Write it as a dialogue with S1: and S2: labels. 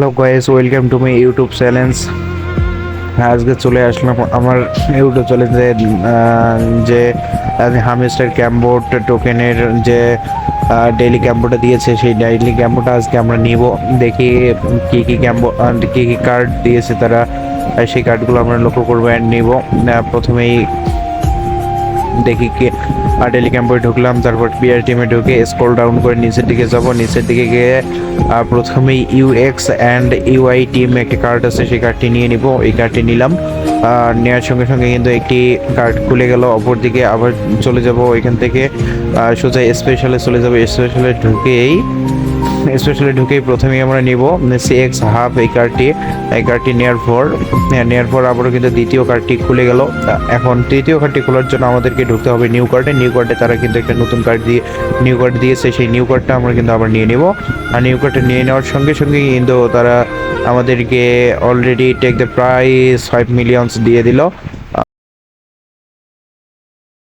S1: Hello guys welcome to my YouTube challenge আজকে চলে আসলাম আমার ইউটিউব চ্যালেঞ্জে যে হামিস্টার ক্যাম্বোর্ড টোকেনের যে ডেইলি ক্যাম্বোটা দিয়েছে, সেই ডেইলি ক্যাম্বোটা আজকে আমরা নিব। দেখি কি কি ক্যাম্বো কী কী কার্ড দিয়েছে তারা। সেই কার্ডগুলো আমরা লক্ষ্য করব অ্যান্ড নিব। প্রথমেই দেখি কি আর ডেলি ক্যাম্পে ঢুকলাম তারপর পিআর টিমে ঢুকে স্ক্রল ডাউন করে নিচের দিকে যাব। নিচের দিকে গিয়ে আহ, প্রথমেই ইউএক্স অ্যান্ড ইউআই টিম একটি কার্ড আছে সেই কার্ডটি নিয়ে নিব। এই কার্ডটি নিলাম। আর নেওয়ার সঙ্গে সঙ্গে কিন্তু একটি কার্ড খুলে গেল অপর দিকে। আবার চলে যাব ওইখান থেকে সোজা স্পেশালে চলে যাব। স্পেশালে ঢুকেই স্পেশালি ঢুকেই প্রথমেই আমরা নিব সি এক্স হাফ এই কার্ডটি এই কার্ডটি নেওয়ার পর নেওয়ার পর আবারও কিন্তু দ্বিতীয় কার্ডটি খুলে গেল। এখন তৃতীয় কার্ডটি খোলার জন্য আমাদেরকে ঢুকতে হবে নিউ কার্ডে নিউ কার্ডে তারা কিন্তু একটা নতুন কার্ড দিয়ে নিউ কার্ড দিয়েছে, সেই নিউ কার্ডটা আমরা কিন্তু আবার নিয়ে নিব। আর নিউ কার্ডটা নিয়ে নেওয়ার সঙ্গে সঙ্গে কিন্তু তারা আমাদেরকে already take the price five millions দিয়ে দিল।